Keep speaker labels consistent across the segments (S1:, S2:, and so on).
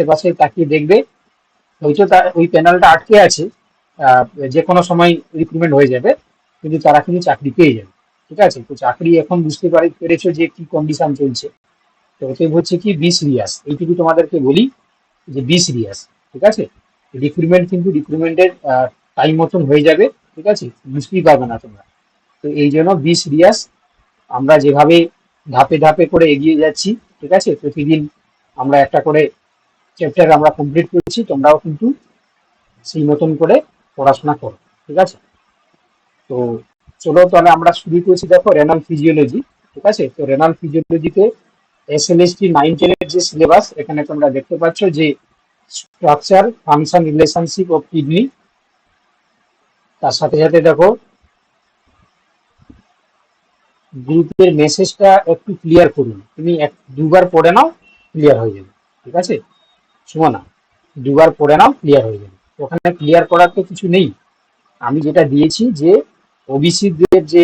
S1: আশেপাশে তাকিয়ে দেখবে। হয়তো তার ওই প্যানেলটা আটকে আছে যে কোনো সময় রিক্রুটমেন্ট হয়ে যাবে, কিন্তু তারা কিন্তু চাকরি পেয়ে যাবে। ঠিক আছে? তো চাকরি এখন বুঝতে পারি, পেরেছ যে কি কন্ডিশন চলছে। তো অতএব হচ্ছে কি বি সিরিয়াস এইটুকু তোমাদেরকে বলি যে বি সিরিয়াস ঠিক আছে? রিক্রুটমেন্ট কিন্তু রিক্রুটমেন্টের টাইম মতন হয়ে যাবে। ঠিক আছে? বুঝতেই পারবে না তোমরা। তো এই জন্য বি সিরিয়াস আমরা যেভাবে ধাপে ধাপে করে এগিয়ে যাচ্ছি, ঠিক আছে? প্রতিদিন আমরা একটা করে চ্যাপ্টার আমরা কমপ্লিট করছি, তোমরাও কিন্তু সেই মতন করে পড়াশোনা করো, ঠিক আছে? তো চলো তাহলে আমরা শুরু করেছি, দেখো রেনাল ফিজিওলজি ঠিক আছে? তো renal ফিজিওলজিতে S L S T nine টেনের যে সিলেবাস এখানে তোমরা দেখতে পাচ্ছ যে structure function relationship of kidney তার সাথে সাথে দেখো, গ্রুপের মেসেজটা একটু ক্লিয়ার করুন। তুমি এক, দুবার পড়ে নাও ক্লিয়ার হয়ে যাবে, ঠিক আছে? সুমনা দুবার পড়ে নাও ক্লিয়ার হয়ে যাবে। ওখানে ক্লিয়ার করার তো কিছু নেই। আমি যেটা দিয়েছি যে ওবিসিদের যে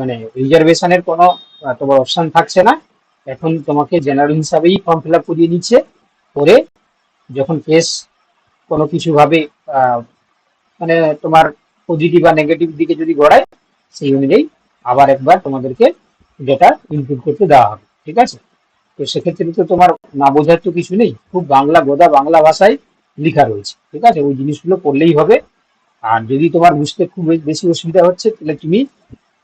S1: মানে রিজার্ভেশনের কোনো তোমার অপশন থাকছে না। এখন তোমাকে জেনারেল হিসাবেই ফর্ম ফিল আপ করিয়ে নিচ্ছে করে যখন কেস কোনো কিছুভাবে মানে তোমার পজিটিভ বা নেগেটিভ দিকে যদি গড়ায়, সেই অনুযায়ী আবার একবার তোমাদেরকে ডেটা ইনপুট করতে দেওয়া হবে। ঠিক আছে? তো সেক্ষেত্রে তো তোমার না বোঝার তো কিছু নেই। খুব বাংলা গোদা বাংলা ভাষায় লেখা রয়েছে, ঠিক আছে? ওই জিনিসগুলো পড়লেই হবে। আর যদি তোমার বুঝতে খুব বেশি অসুবিধা হচ্ছে, তাহলে তুমি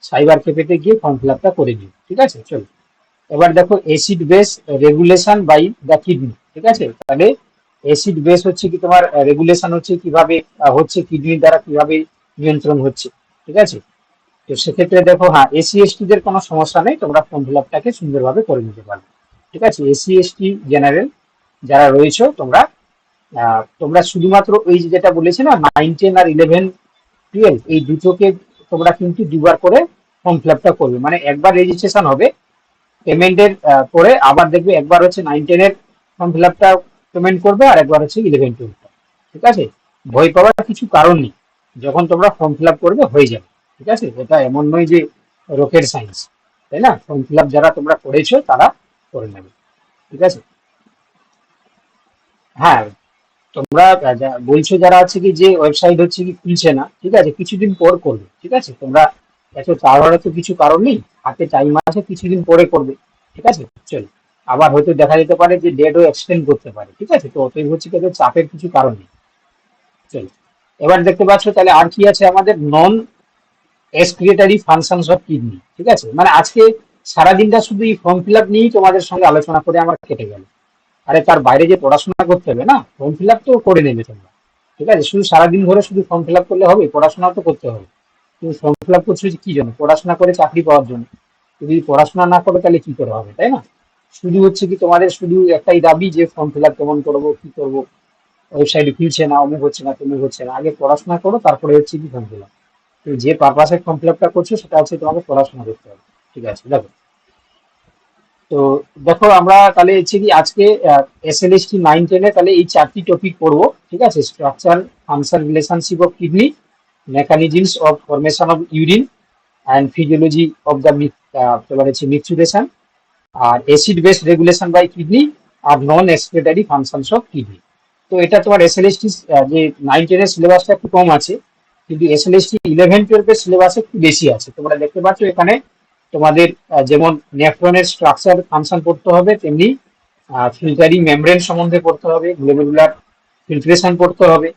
S1: সাইবার ক্যাফেতে গিয়ে ফর্ম ফিল আপটা করে দিও ঠিক আছে? চলো। এবার দেখো acid base regulation by the kidney ঠিক আছে? তাহলে অ্যাসিড বেস হচ্ছে কি তোমার রেগুলেশন হচ্ছে কীভাবে হচ্ছে কিডনির দ্বারা কীভাবে নিয়ন্ত্রণ হচ্ছে, ঠিক আছে? তো সেক্ষেত্রে দেখো হ্যাঁ এসি এসটি দের কোনো সমস্যা নেই, তোমরা ফর্ম ফিল আপটাকে সুন্দরভাবে করে নিতে পারবে। ঠিক আছে? এসি এসটি জেনারেল যারা রয়েছে, তোমরা তোমরা শুধুমাত্র ওই যেটা বলেছি না নাইন টেন আর ইলেভেন টুয়েলভ এই দুটোকে তোমরা কিন্তু দুবার করে ফর্ম ফিল আপটা করবে। মানে একবার রেজিস্ট্রেশন হবে পেমেন্টের পরে আবার দেখবে একবার হচ্ছে নাইন টেনের ফর্ম ফিল আপটা পেমেন্ট করবে আর একবার হচ্ছে ইলেভেন টুয়েলভ ঠিক আছে? ভয় পাওয়ার কিছু কারণ নেই। যখন তোমরা ফর্ম ফিল আপ করবে, হয়ে যাবে। ঠিক আছে? এটা এমন নয় যে রকেট সায়েন্স তাই না? ফর্ম ফিল আপ যারা তোমরা করেছ, তারা করে নেবে। ঠিক আছে? হ্যাঁ তোমরা বলছো যারা আছে কি যে ওয়েবসাইট হচ্ছে কি খুলছে না, ঠিক আছে? কিছুদিন পর করবে, ঠিক আছে? তোমরা এত তাড়াহুড়ো তো কিছু কারণ নেই, হাতে টাইম আছে, কিছুদিন পরে করবে, ঠিক আছে? চলো, আবার হয়তো দেখা যেতে পারে যে ডেটও এক্সটেন্ড করতে পারে, ঠিক আছে? তো অতএব হচ্ছে কি চাপের কিছু কারণ নেই। চলো, এবার দেখতে পাচ্ছ তাহলে আর কি আছে আমাদের non excretory functions of kidney ঠিক আছে? মানে আজকে সারাদিনটা শুধু এই ফর্ম ফিল আপ নিয়েই তোমাদের সঙ্গে আলোচনা করে আমার কেটে গেল। আরে তার বাইরে যে পড়াশোনা করতে হবে না ফর্ম ফিল আপ তো করে নেবে তোমরা। ঠিক আছে? শুধু সারাদিন ধরে শুধু ফর্ম ফিল আপ করলে হবে পড়াশোনা তো করতে হবে। তুমি ফর্ম ফিল আপ করছ কি জন্য? পড়াশোনা করে চাকরি পাওয়ার জন্য। যদি পড়াশোনা না করো তাহলে কি করে হবে, তাই না? শুধু হচ্ছে কি তোমাদের শুধু একটাই দাবি যে ফর্ম ফিল আপ কেমন করব, কি করব? ওয়েবসাইটে খুলছে না, অমুক হচ্ছে না তুমি হচ্ছে না। আগে পড়াশোনা করো, তারপরে হচ্ছে কি ফর্ম ফিল আপ তুমি যে পারপাসে ফর্ম ফিল আপটা করছ, সেটা হচ্ছে তোমাকে পড়াশোনা করতে হবে। ঠিক আছে? দেখো তো দেখো, আমরা তাহলে হচ্ছে কি আজকে S L S T nine টেনে তাহলে এই চারটি টপিক পড়ব, ঠিক আছে? Structure function relationship of kidney mechanisms of formation of urine and physiology of the তোমার হচ্ছে micturition R acid base regulation by kidney R non excretory functions of kidney তো এটা তোমার এস এল এস টি যে nine টেনের সিলেবাসটা একটু কম আছে, কিন্তু S L S T eleven টুয়েলভের সিলেবাস একটু বেশি আছে। তোমরা দেখতে পাচ্ছ এখানে তোমাদের যেমন নেফ্রনের স্ট্রাকচার ফাংশন পড়তে হবে, তেমনি ফিল্টারিং মেমব্রেন সম্বন্ধে পড়তে হবে গ্লোমেরুলার ফিল্ট্রেশন পড়তে হবে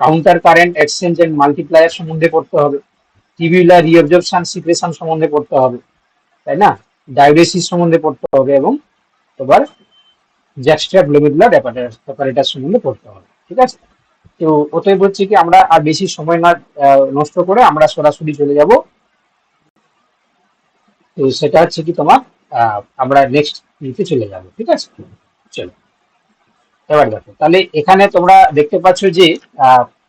S1: counter current exchange and multiplier সম্বন্ধে পড়তে হবে টিবিউলার রিঅবজর্পশন সিক্রেশন সম্বন্ধে পড়তে হবে, তাই না? ডায়োরেসিস সম্বন্ধে পড়তে হবে এবং তোমার জ্যাক্সট্রা গ্লোমেরুলার অ্যাপারেটাস সম্বন্ধে পড়তে হবে, ঠিক আছে? তো অতএব হচ্ছে কি, আমরা আর বেশি সময় না নষ্ট করে আমরা সরাসরি চলে যাব তো সেটা হচ্ছে কি তোমার আমরা নেক্সট নিতে চলে যাব, ঠিক আছে? চলো। এবার দেখো, তাহলে এখানে তোমরা দেখতে পাচ্ছ যে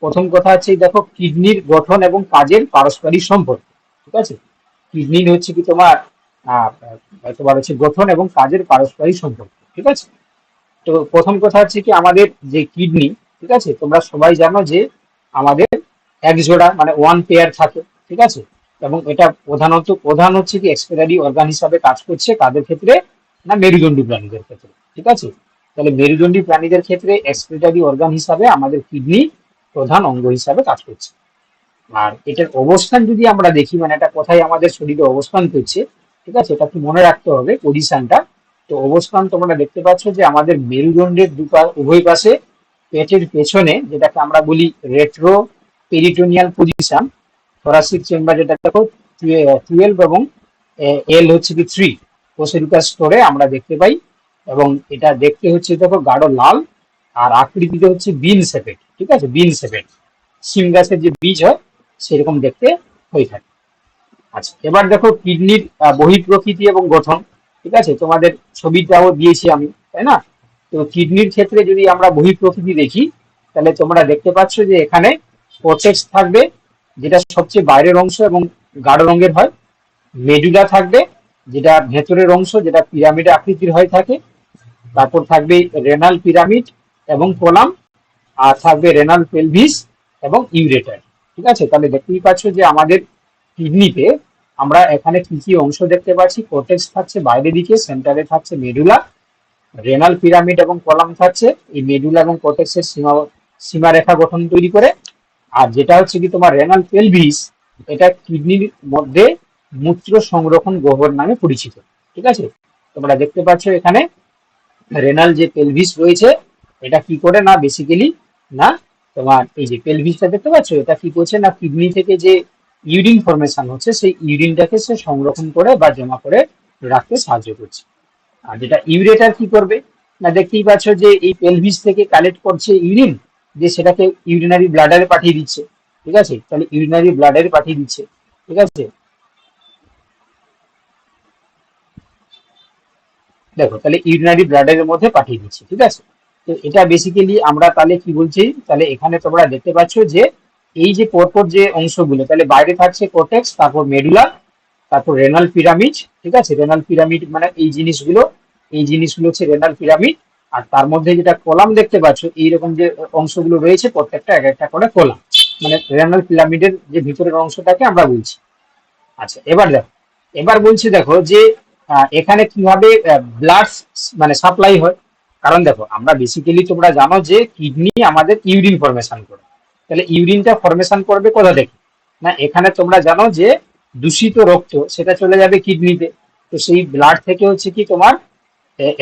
S1: প্রথম কথা হচ্ছে দেখো, কিডনির গঠন এবং কাজের পারস্পরিক সম্পর্ক, ঠিক আছে? কিডনির হচ্ছে কি তোমার তোমার হচ্ছে গঠন এবং কাজের পারস্পরিক সম্পর্ক, ঠিক আছে? তো প্রথম কথা হচ্ছে কি, আমাদের যে কিডনি, ঠিক আছে? তোমরা সবাই জানো যে আমাদের এক জোড়া মানে ওয়ান পেয়ার থাকে, ঠিক আছে? এবং এটা প্রধানত, প্রধান হচ্ছে কি এক্সপেরারি অর্গান হিসাবে কাজ করছে কাদের ক্ষেত্রে? না মেরুদণ্ডী প্রাণীদের ক্ষেত্রে, ঠিক আছে? তাহলে মেরুদণ্ডী প্রাণীদের ক্ষেত্রে এক্সক্রিটারি অর্গান হিসাবে আমাদের কিডনি প্রধান অঙ্গ হিসাবে কাজ করছে। আর এটার অবস্থান যদি আমরা দেখি মানে এটা কোথায় আমাদের শরীরে অবস্থান করছে, ঠিক আছে? এটা মনে রাখতে হবে পজিশনটা তো অবস্থান তোমরা দেখতে পাচ্ছ যে আমাদের মেরুদণ্ডের দুপা উভয় পাশে পেটের পেছনে, যেটাকে আমরা বলি retro peritoneal position thoracic chamber যেটা দেখো টুয়েলভ এবং এল হচ্ছে কি থ্রি কোসেরিকাস স্টোরে আমরা দেখতে পাই এবং এটা দেখতে হচ্ছে, দেখো, গাঢ় লাল আর আকৃতিতে হচ্ছে বিন শেপেড ঠিক আছে? বিন শেপেড সিম গাছের যে বীজ হয়, সেরকম দেখতে হয়ে থাকে। আচ্ছা এবার দেখো কিডনির বহিঃপ্রকৃতি এবং গঠন, ঠিক আছে? তোমাদের ছবিটাও দিয়েছি আমি, তাই না? তো কিডনির ক্ষেত্রে যদি আমরা বহিঃপ্রকৃতি দেখি, তাহলে তোমরা দেখতে পাচ্ছ যে এখানে কোটেক্স থাকবে যেটা সবচেয়ে বাইরের অংশ এবং গাঢ় রঙের হয়। মেডুলা থাকবে, যেটা ভেতরের অংশ, যেটা পিরামিড আকৃতির হয়ে থাকে। তারপর থাকবে রেনাল পিরামিড এবং কোলাম, আর থাকবে রেনাল পেলভিস এবং ইউরেটার। ঠিক আছে? তাহলে দেখতেই পাচ্ছ যে আমাদের কিডনিতে আমরা এখানে কি কি অংশ দেখতে পাচ্ছি। কোটেক্স থাকছে বাইরের দিকে, সেন্টারে থাকছে মেডুলা রেনাল পিরামিড এবং কলাম থাকছে। এই মেডুলা এবং কোটেক্সের সীমা সীমারেখা গঠন তৈরি করে আর যেটা হচ্ছে কি তোমার রেনাল পেলভিস এটা কিডনির মধ্যে মূত্র সংরক্ষণ গহ্বর নামে পরিচিত, ঠিক আছে? তোমরা দেখতে পাচ্ছ এখানে রেনাল যে পেলভিস রয়েছে, এটা কি করে না বেসিক্যালি না তোমার এই যে পেলভিসটা দেখতে পাচ্ছ, এটা কি করছে না কিডনি থেকে যে ইউরিন ফরমেশন হচ্ছে, সেই ইউরিনটাকে সে সংরক্ষণ করে বা জমা করে রাখতে সাহায্য করছে। আর যেটা ইউরেটার কি করবে? না, দেখতেই পাচ্ছ যে এই পেলভিস থেকে কালেক্ট করছে ইউরিন যে সেটাকে ইউরিনারি ব্লাডারে পাঠিয়ে দিচ্ছে। ঠিক আছে? তাহলে ইউরিনারি ব্লাডারে পাঠিয়ে দিচ্ছে। ঠিক আছে? দেখো, তাহলে ইউরিনারি ব্লাডারের মধ্যে পাঠিয়ে দিচ্ছে। ঠিক আছে? তো এটা বেসিক্যালি আমরা তাহলে কি বলছি? তাহলে এখানে তোমরা দেখতে পাচ্ছ যে এই যে পরপর যে অংশগুলো, তাহলে বাইরে থাকছে কোটেক্স তারপর মেডুলা তারপর রেনাল পিরামিড ঠিক আছে? রেনাল পিরামিড মানে এই জিনিসগুলো এই জিনিসগুলো হচ্ছে রেনাল পিরামিড আর তার মধ্যে যেটা কলাম দেখতে পাচ্ছ, এইরকম যে অংশগুলো রয়েছে, প্রত্যেকটা এক একটা করে কলাম। মানে রেনাল পিরামিডের যে ভিতরের অংশটাকে আমরা বলছি। আচ্ছা এবার দেখো, এবার বলছি দেখো যে এখানে কীভাবে ব্লাড মানে সাপ্লাই হয়? কারণ দেখো, আমরা বেসিক্যালি তোমরা জানো যে কিডনি আমাদের ইউরিন ফরমেশন করে। তাহলে ইউরিনটা ফরমেশন করবে কোথা থেকে? না, এখানে তোমরা জানো যে দূষিত রক্ত, সেটা চলে যাবে কিডনিতে তো সেই ব্লাড থেকে হচ্ছে কি তোমার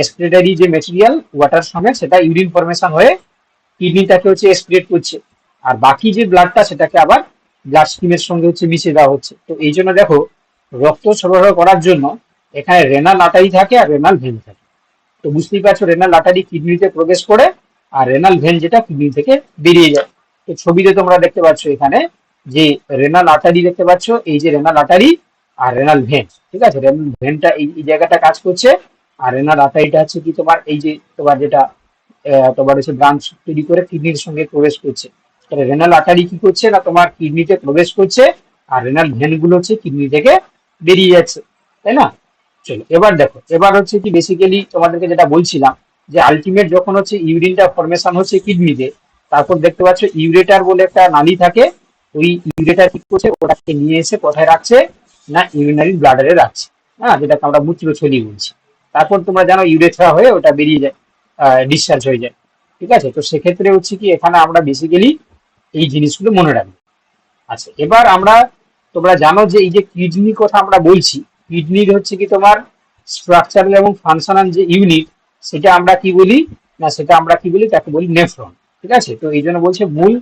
S1: এক্সপ্রেটারি যে মেটেরিয়াল ওয়াটার সঙ্গে সেটা ইউরিন ফরমেশন হয়ে কিডনিটাকে হচ্ছে এক্সপ্রেট করছে। আর বাকি যে ব্লাডটা সেটাকে আবার ব্লাড স্কিমের সঙ্গে হচ্ছে মিশিয়ে দেওয়া হচ্ছে। তো এই জন্য দেখো, রক্ত সরবরাহ করার জন্য এখানে রেনাল আটারি থাকে আর রেনাল ভেন থাকে। তো বুঝতেই পারছ রেনাল আটারি কিডনিতে প্রবেশ করে আর রেনাল ভেন যেটা কিডনি থেকে বেরিয়ে যায়। তো ছবিতে তোমরা দেখতে পাচ্ছ এখানে যে রেনাল আটারি দেখতে পাচ্ছ, এই যে রেনাল আটারি আর রেনাল ভেন ঠিক আছে? রেনাল ভেনটা এই জায়গাটা কাজ করছে। আর রেনাল আটারিটা হচ্ছে কি তোমার এই যে তোমার যেটা তোমার হচ্ছে ব্রাঞ্চ তৈরি করে কিডনির সঙ্গে প্রবেশ করছে। তাহলে রেনাল আটারি কি করছে না তোমার কিডনিতে প্রবেশ করছে? আর রেনাল ভেনগুলো হচ্ছে কিডনি থেকে বেরিয়ে যাচ্ছে, তাই না? চলো, এবার দেখো, এবার হচ্ছে কি বেসিক্যালি তোমাদেরকে যেটা বলছিলাম, যে আলটিমেট যখন হচ্ছে ইউরিনটা ফরমেশন হচ্ছে কিডনিতে তারপর দেখতে পাচ্ছ ইউরেটার বলে একটা নালী থাকে, ওই ইউরেটার কি করছে? ওটাকে নিয়ে এসে কোথায় রাখছে? না ইউরিনারি ব্লাডারে রাখছে। হ্যাঁ যেটাকে আমরা মূত্রথলি বলছি। তারপর তোমরা জানো ইউরেথ্রা হয়ে ওটা বেরিয়ে যায় ডিসচার্জ হয়ে যায়। ঠিক আছে? তো সেক্ষেত্রে হচ্ছে কি, এখানে আমরা বেসিক্যালি এই জিনিসগুলো মনে রাখব। আচ্ছা এবার আমরা, তোমরা জানো যে এই যে কিডনি কথা আমরা বলছি কিডনির হচ্ছে কি তোমার স্ট্রাকচারাল এবং ফাংশনাল যে ইউনিট সেটা আমরা কি বলি? না, সেটা আমরা কি বলি? তাকে বলি নেফ্রন ঠিক আছে? তো এই জন্য বলছে মূল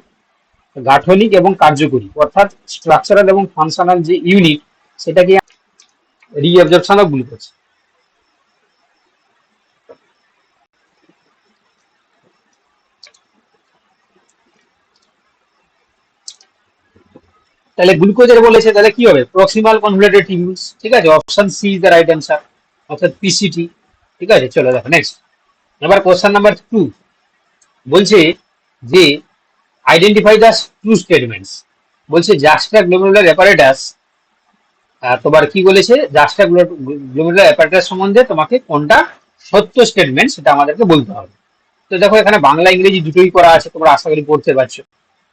S1: গাঠনিক এবং কার্যকরী। অর্থাৎ স্ট্রাকচারাল এবং ফাংশনাল যে ইউনিট সেটাকে রিঅবজর্পশন অফ গ্লুকোজ তাহলে গ্লুকোজের বলেছে তাহলে কি হবে? প্রক্সিমাল কনভুলেটেড টিউবস ঠিক আছে? Option C is the right answer অর্থাৎ পিসিটি ঠিক আছে? চলো দেখো নেক্সট এবার কোশ্চেন নাম্বার টু বলছে যে আইডেন্টিফাই দ্য ট্রু স্টেটমেন্টস বলছে জাস্টা গ্লোমেরুলার অ্যাপারেটাস তোমার কি বলেছে? জাস্টা গ্লোমেরুলার অ্যাপারেটাস সম্বন্ধে তোমাকে কোনটা সত্য স্টেটমেন্ট সেটা আমাদেরকে বলতে হবে। তো দেখো, এখানে বাংলা, ইংরেজি দুটোই করা আছে, তোমরা আশা করি পড়তে পারছ।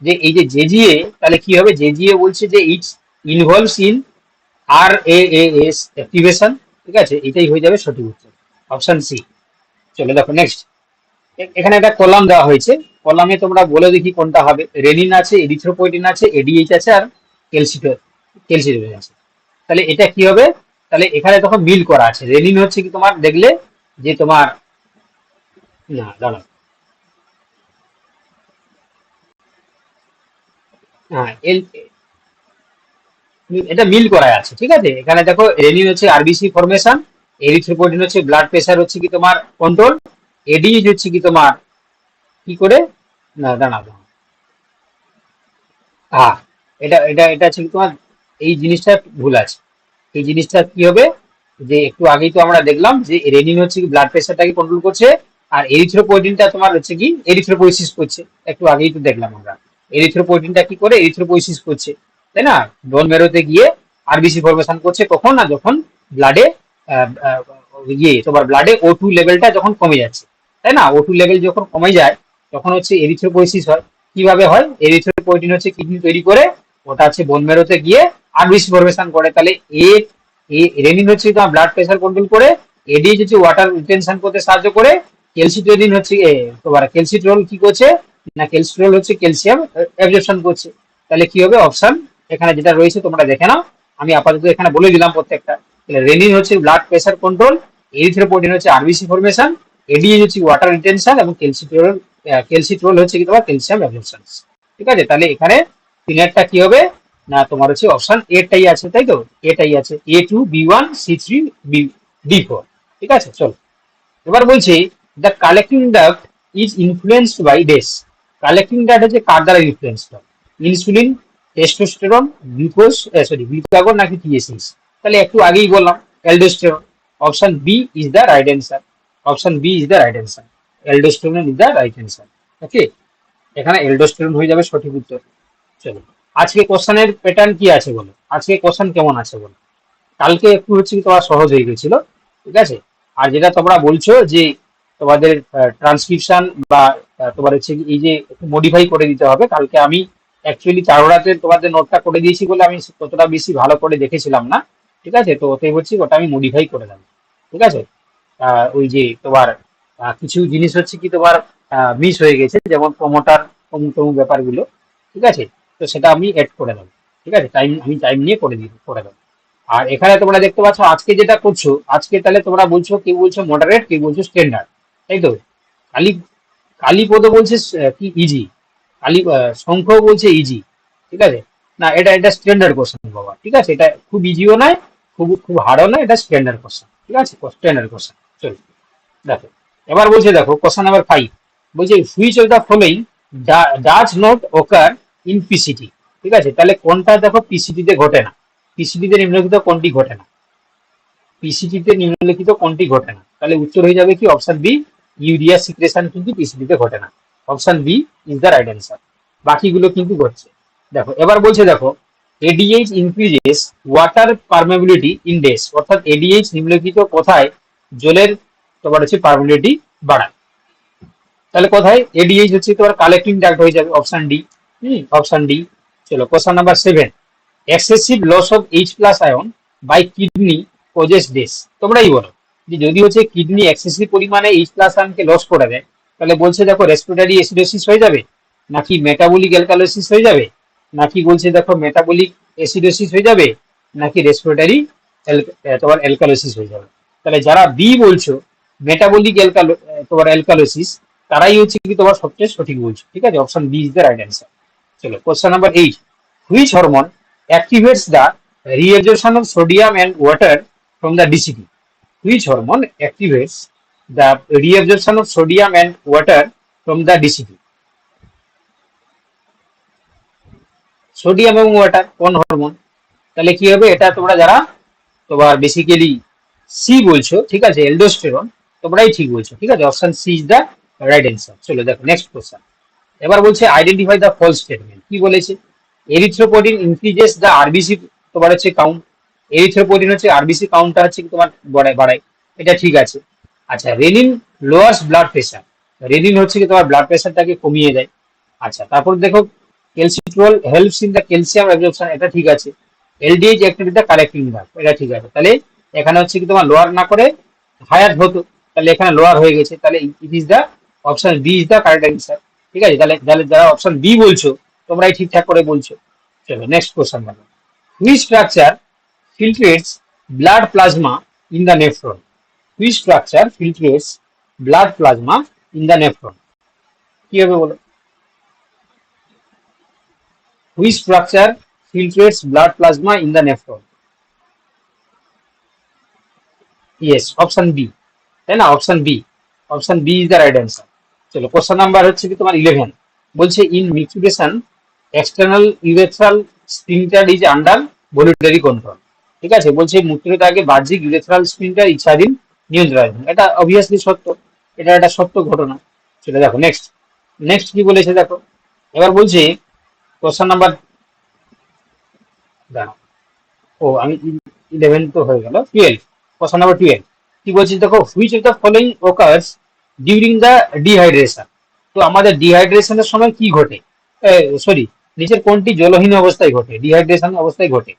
S1: যে এই যে জেজিএ, তাহলে কি হবে? জেজিএ বলছে যে its involves in R A S activation ঠিক আছে? এটাই হয়ে যাবে সঠিক উত্তর। অপশন সি চলে দেখো নেক্সট এখানে একটা কলাম দেওয়া হয়েছে। কলামে তোমরা বলে দেখি কোনটা হবে। রেনিন আছে এরিথ্রোপয়েটিন আছে এডিএইচ আছে, আর ক্যালসিটো ক্যালসিটোনিন আছে। তাহলে এটা কি হবে? তাহলে এখানে তখন মিল করা আছে। রেনিন হচ্ছে কি তোমার? দেখলে যে তোমার না, দাঁড়াও। হ্যাঁ এল এটা মিল করা আছে, ঠিক আছে? এখানে দেখো রেনিন হচ্ছে আরবিসি ফরমেশন এরিথ্রোপয়েটিন হচ্ছে ব্লাড প্রেশার হচ্ছে কি তোমার কন্ট্রোল হচ্ছে কি তোমার কি করে? না হ্যাঁ এটা এটা এটা হচ্ছে তোমার, এই জিনিসটা ভুল আছে। এই জিনিসটা কি হবে? যে একটু আগেই তো আমরা দেখলাম যে রেনিন হচ্ছে কি ব্লাড প্রেশারটাকে কন্ট্রোল করছে, আর এরিথ্রোপয়েটিনটা তোমার হচ্ছে কি এরিথ্রোপোয়েসিস করছে। একটু আগেই তো দেখলাম আমরা। এরিথ্রোপয়েটিনটা কি করে? এরিথ্রোপোয়েসিস করছে, তাই না? বোন মেরোতে গিয়ে আরবিসি ফরমেশন করছে কখন না যখন ব্লাডে ইয়ে তোমার ব্লাডে ও টু লেভেলটা যখন কমে যাচ্ছে, তাই না? ও টু লেভেল যখন কমে যায়, তখন হচ্ছে এরিথ্রোপোয়েসিস হয়। কীভাবে হয়? এরিথ্রোপয়েটিন হচ্ছে কিডনি তৈরি করে, ওটা হচ্ছে বোন মেরোতে গিয়ে আরবিসি ফরমেশন করে। তাহলে এ রেনিন হচ্ছে তোমার ব্লাড প্রেশার কন্ট্রোল করে এডিএইচ হচ্ছে ওয়াটার রিটেনশন করতে সাহায্য করে ক্যালসিটোনিন হচ্ছে তোমার ক্যালসিট্রল কি করছে? না ক্যালসিট্রল হচ্ছে ক্যালসিয়াম অ্যাবজর্পশন করছে তাহলে কি হবে? অপশন এখানে যেটা রয়েছে তোমরা দেখে নাও। আমি আপাতত এখানে বলে দিলাম প্রত্যেকটা। তাহলে রেনিন হচ্ছে ব্লাড প্রেশার কন্ট্রোল এরিথ্রোপোটিন হচ্ছে আরবিসি ফরমেশন এডিএ হচ্ছে ওয়াটার রিটেনশন এবং ক্যালসিট্রল ক্যালসিট্রল হচ্ছে কি তোমার? ক্যালসিয়াম অ্যাবজর্পশন ঠিক আছে? তাহলে এখানে তিনেরটা কি হবে? না, তোমার হচ্ছে অপশন এটাই আছে, তাই তো? এটাই আছে। A two B one C three B D four ঠিক আছে? চলো। এবার বলছি the collecting duct is influenced by dash collecting duct হচ্ছে কার দ্বারা ইনফ্লুয়েন্সড হয়। Insulin testosterone glucose sorry glucagon নাকি টিএসএস তাহলে একটু আগেই বললাম aldosterone option B is the right answer option B is the right answer aldosterone is the right answer okay এখানে এলডোস্টেরন হয়ে যাবে সঠিক উত্তর। চলো, আজকে কোশ্চেনের প্যাটার্ন কি আছে বলো? আজকে কোশ্চেন কেমন আছে বলো? কালকে একটু হচ্ছে তোমার সহজ হয়ে গেছিল, ঠিক আছে? আর যেটা তোমরা বলছো যে তোমাদের ট্রান্সক্রিপশন বা তোমার হচ্ছে এই যে মডিফাই করে দিতে হবে। কালকে আমি অ্যাকচুয়ালি চারোড়াতে তোমাদের নোটটা করে দিয়েছি বলে আমি ততটা বেশি ভালো করে দেখেছিলাম না। ঠিক আছে? তো ওতে হচ্ছে ওটা আমি মডিফাই করে দেবো। ঠিক আছে? ওই যে তোমার কিছু জিনিস হচ্ছে কি তোমার মিস হয়ে গেছে, যেমন প্রমোটার অমুক তমুক ব্যাপারগুলো। ঠিক আছে? তো সেটা আমি অ্যাড করে দেবো। ঠিক আছে? টাইম আমি টাইম নিয়ে করে দিব করে দেবো। আর এখানে তোমরা দেখতে পাচ্ছ, আজকে যেটা করছ, আজকে তাহলে তোমরা বলছো, কেউ বলছো মডারেট কেউ বলছো স্ট্যান্ডার্ড তাই তো? কালী, কালীপদ বলছে কি ইজি কালী শঙ্খ বলছে ইজি ঠিক আছে? না, এটা এটা স্ট্যান্ডার্ড কোশ্চেন বাবা, ঠিক আছে? এটা খুব ইজিও নয়, খুব খুব হার্ডও নয়, এটা স্ট্যান্ডার্ড কোশ্চেন ঠিক আছে? স্ট্যান্ডার্ড কোশ্চেন চলো, দেখো, এবার বলছে, দেখো কোশ্চেন নাম্বার ফাইভ বলছে which of the following does not occur in PCT ঠিক আছে? তাহলে কোনটা, দেখো পিসিটিতে ঘটে না পিসিটিতে নিম্নলিখিত কোনটি ঘটে না পিসিটিতে নিম্নলিখিত কোনটি ঘটে না, তাহলে উত্তর হয়ে যাবে কি? অপশন বি ইউরিয়া সিক্রেশন কিন্তু পিসিটিতে ঘটে না। Option B is the right answer বাকিগুলো কিন্তু ঘটছে। দেখো, এবার বলছে, দেখো ADH increases water permeability index অর্থাৎ এডিএইচ নিম্নলিখিত কোথায়? জলের তোমার হচ্ছে পারমেবিলিটি বাড়ায়। তাহলে কোথায়? এডিএইচ হচ্ছে তোমার কালেক্টিং ডাক্ট হয়ে যাবে option D hmm option D চলো question number seven excessive loss of H plus ion by kidney causes dash তোমরাই বলো। যে যদি হচ্ছে কিডনি এক্সেসিভ পরিমাণে এইচ প্লাস আয়নকে লস করে দেয়, তাহলে বলছে দেখো রেসপিরেটরি অ্যাসিডোসিস হয়ে যাবে, নাকি মেটাবলিক অ্যালকালোসিস হয়ে যাবে, নাকি বলছে দেখো মেটাবলিক অ্যাসিডোসিস হয়ে যাবে, নাকি রেসপিরেটরি তোমার অ্যালকালোসিস হয়ে যাবে। তাহলে যারা বি বলছো মেটাবলিক তোমার অ্যালকালোসিস তারাই হচ্ছে কি তোমার সবচেয়ে সঠিক বলছো। ঠিক আছে? Option B is the right answer চলো question number eight which hormone activates the reabsorption of sodium and water from the DCT. Which hormone activates the reabsorption of sodium and water from the DCT? Sodium এবং water কোন hormone তাহলে কি হবে? এটা তোমরা যারা তোমার বেসিক্যালি সি বলছো, ঠিক আছে এলডোস্টেরন তোমরাই ঠিক বলছো, ঠিক আছে? Option C is the right answer চলো দেখো নেক্সট কোশ্চেন এবার বলছে আইডেন্টিফাই দ্য ফলস স্টেটমেন্ট কি বলেছে? এরিথ্রোপোটিন ইনক্রিজেস দ্য আরবিসি তোমার হচ্ছে কাউন্ট এরিথ্রোপোটিন হচ্ছে আরবিসি কাউন্টটা হচ্ছে তোমার বাড়ায় বাড়ায় এটা ঠিক আছে। আচ্ছা renin lowers blood pressure renin হচ্ছে কি তোমার ব্লাড প্রেশারটাকে কমিয়ে দেয়। আচ্ছা তারপর দেখো calcitriol helps in the calcium absorption এটা ঠিক আছে। এলডিএইচ অ্যাক্টিভ দ্য কালেক্টিং ভাগ এটা ঠিক আছে। তাহলে এখানে হচ্ছে কি তোমার লোয়ার না করে হায়ার হতো, তাহলে এখানে লোয়ার হয়ে গেছে। তাহলে it is the option B is the correct answer ঠিক আছে? তাহলে তাহলে যারা অপশন বি বলছো, তোমরাই ঠিকঠাক করে বলছো। চলো নেক্সট কোশ্চেন দেখো। Which structure filtrates blood plasma in the nephron which structure filtrates blood plasma in the nephron কি হবে বলো which structure filtrates blood plasma in the nephron yes option b তাই না option B option B is the right answer চলো question number হচ্ছে কি তোমার eleven বলছে in micturition external urethral sphincter is under voluntary control ঠিক আছে? বলছে মূত্রটাকে বাহ্যিক ইউরেথ্রাল স্প্রিংটার ইচ্ছাধীন নিয়ন্ত্রণ এটা অবভিয়াসলি সত্য। এটা একটা সত্য ঘটনা। সেটা দেখো নেক্সট নেক্সট কি বলেছে দেখো? এবার বলছে কোশ্চেন নাম্বার ও, আমি ইলেভেন তো হয়ে গেল টুয়েলভ কোশ্চেন নাম্বার টুয়েলভ কি বলছি দেখো? Which of the following occurs during the dehydration তো আমাদের ডিহাইড্রেশনের সময় কি ঘটে? সরি নিচের কোনটি জলহীন অবস্থায় ঘটে? ডিহাইড্রেশন অবস্থায় ঘটে।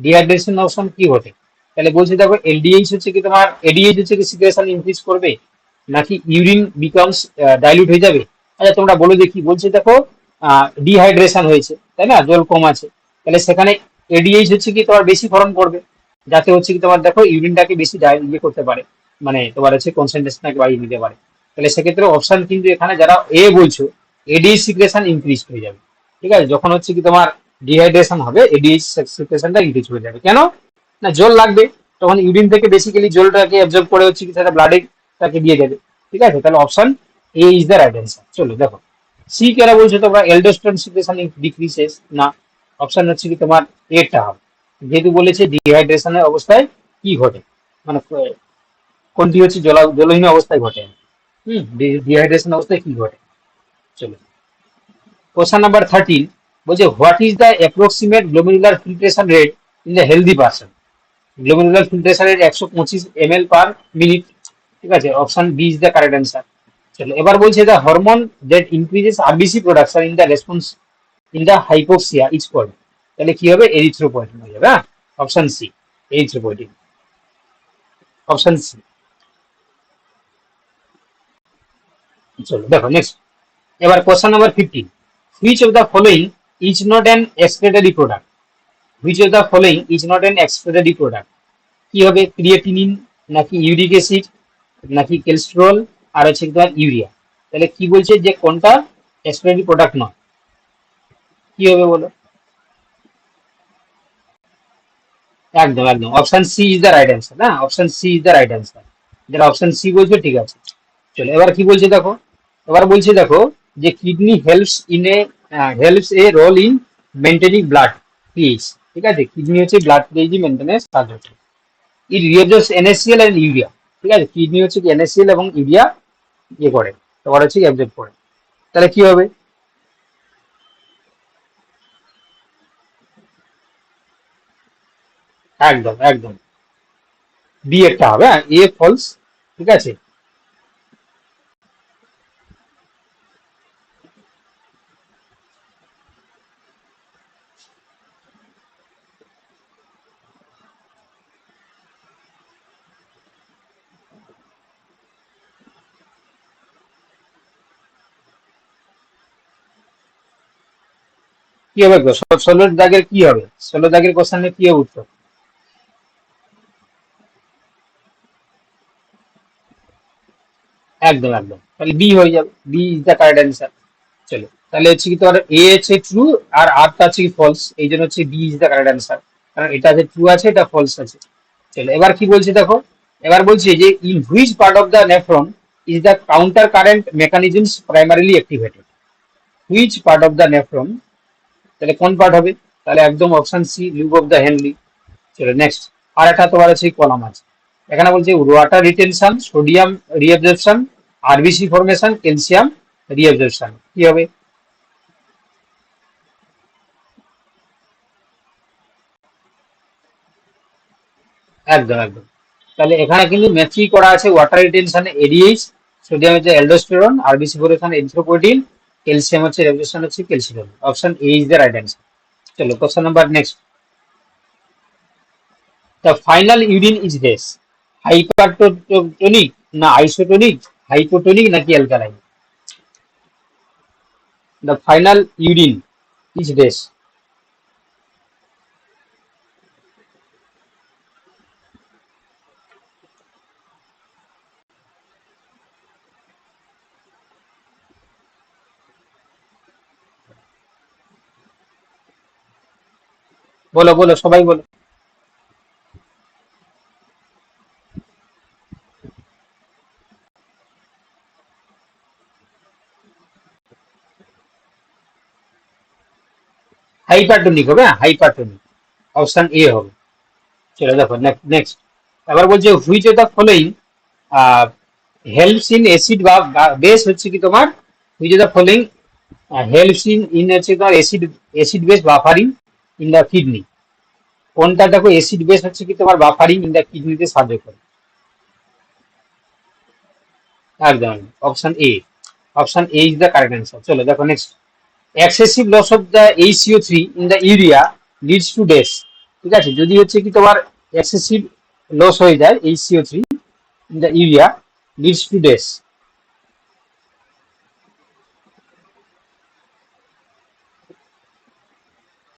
S1: ডিহাইড্রেশন অবস্থান কি ঘটে তাহলে বলছি দেখো এলডিএইচ হচ্ছে কি তোমার এডিএইচ হচ্ছে কি সিকুয়েশন ইনক্রিজ করবে? নাকি ইউরিন বিকমস ডাইলিউট হয়ে যাবে? আচ্ছা তোমরা বলে দেখি। বলছি দেখো ডিহাইড্রেশন হয়েছে, তাই না? জল কম আছে। তাহলে সেখানে এডিএইচ হচ্ছে কি তোমার বেশি ফরম করবে যাতে হচ্ছে কি তোমার দেখো ইউরিনটাকে বেশি ইয়ে করতে পারে। মানে তোমার হচ্ছে কনসেন্ট্রেশনটাকে বাড়িয়ে নিতে পারে। তাহলে সেক্ষেত্রে অপশন কিন্তু এখানে যারা এ বলছো এডিএইচ সিকুয়েশন ইনক্রিজ হয়ে যাবে। ঠিক আছে? যখন হচ্ছে কি তোমার ডিহাইড্রেশন হবে এডিএইচ সিকুয়েশনটা ইনক্রিজ হয়ে যাবে। কেন? না, জল লাগবে। তখন ইউরিন থেকে বেসিক্যালি জলটাকে অ্যাবজর্ব করে হচ্ছে কি, সেটা ব্লাডে তাকে দিয়ে দেবে। ঠিক আছে? তাহলে option A is the right answer চলো, দেখো। সি কেরা বলছো তোমরা? এলডোস্টন সিকুয়েশন ডিক্রিজেস না অপশন হচ্ছে কি তোমার এটা হবে। যেহেতু বলেছে ডিহাইড্রেশনের অবস্থায় কি ঘটে? মানে কোনটি হচ্ছে জল, জলহীন অবস্থায় ঘটে? হুম ডিহাইড্রেশন অবস্থায় কি ঘটে? চলো। কোশ্চেন নাম্বার থার্টিন বলছে what is the approximate glomerular filtration rate in the healthy person glomerular filtration rate একশো পঁচিশ এম এল পার মিনিট ঠিক আছে option B is the correct answer চলো, এবার বলছে the hormone that increases RBC production in the response in the hypoxia is called তাহলে কি হবে? এরিথ্রোপয়েটিন হয়ে যাবে হ্যাঁ? Option C erythropoietin option C চলো, দেখো নেক্সট এবার question number fifteen which of the following is not an excretory product which of the following is not an excretory product কি হবে? ক্রিয়েটিনিন নাকি ইউরিক অ্যাসিড নাকি কোলেস্টেরল আর হচ্ছে তোমার ইউরিয়া তাহলে কি বলছে যে কোনটা এক্সক্রেটারি প্রোডাক্ট নয়? কি হবে বলো? একদম একদম। Option C is the right answer না? Option C is the right answer যেটা অপশন সি বলছে, ঠিক আছে। চলো, এবার কি বলছে দেখো? এবার বলছে দেখো যে kidney helps in a helps a role in maintaining blood pH ঠিক আছে? কিডনি হচ্ছে ব্লাড পিএইচ মেনটেন্যান্স সাহায্য করে it reabsorbs NaCl and urea ঠিক আছে? কিডনি হচ্ছে এনএসিএল এবং ইউরিয়া ইয়ে করে, তোমার হচ্ছে অ্যাবজর্ব করে। তাহলে কি হবে? একদম একদম। বি একটা হবে হ্যাঁ এ ফলস ঠিক আছে? কি হবে ষোলোর দাগের কি হবে? ষোলো দাগের কোশ্চেনে কি হবে উত্তর? একদম একদম। তাহলে বি হয়ে যাবে। B is the correct answer চলো। তাহলে হচ্ছে কি তোমার এ হচ্ছে ট্রু আর আরটা হচ্ছে কি ফলস এই জন্য হচ্ছে B is the correct answer কারণ এটা যে ট্রু আছে, এটা ফলস আছে। চলো, এবার কি বলছে দেখো? এবার বলছে যে in which part of the nephron is the counter current mechanisms primarily activated which part of the nephron তাহলে কোন পার্ট হবে? তাহলে একদম option C loop of the Henle চলো নেক্সট আর একটা তোমার আছে কলাম আছে। এখানে বলছে water retention sodium reabsorption RBC formation calcium reabsorption কি হবে? একদম একদম। তাহলে এখানে কিন্তু ম্যাথই করা আছে ওয়াটার রিটেনশন এডিএইচ সোডিয়াম হচ্ছে aldosterone RBC formation erythropoietin calcium হচ্ছে রেভলিউশন হচ্ছে calcium. Option A is the right answer চলো question number next the final urine is this hypertonic না আইসোটোনিক হাইপোটোনিক নাকি alkaline the final urine is this বলো বলো, সবাই বলো। হাইপারটোনিক হবে হ্যাঁ হাইপারটোনিক অপশন এ হবে। চলো দেখো নেক্সট এবার বলছে which of the following helps in acid বা বেস হচ্ছে কি তোমার? Which of the following helps in in হচ্ছে তোমার acid acid base buffering in the kidney কোনটা দেখো অ্যাসিড বেস হচ্ছে কি তোমার বাফারিং ইন দ্য কিডনিতে সাহায্য করে। একদম option A option A is the correct answer চলো দেখো next excessive loss of the HCO three in the urea leads to dash ঠিক আছে? যদি হচ্ছে কি তোমার এক্সেসিভ লস হয়ে যায় HCO three in the urea leads to dash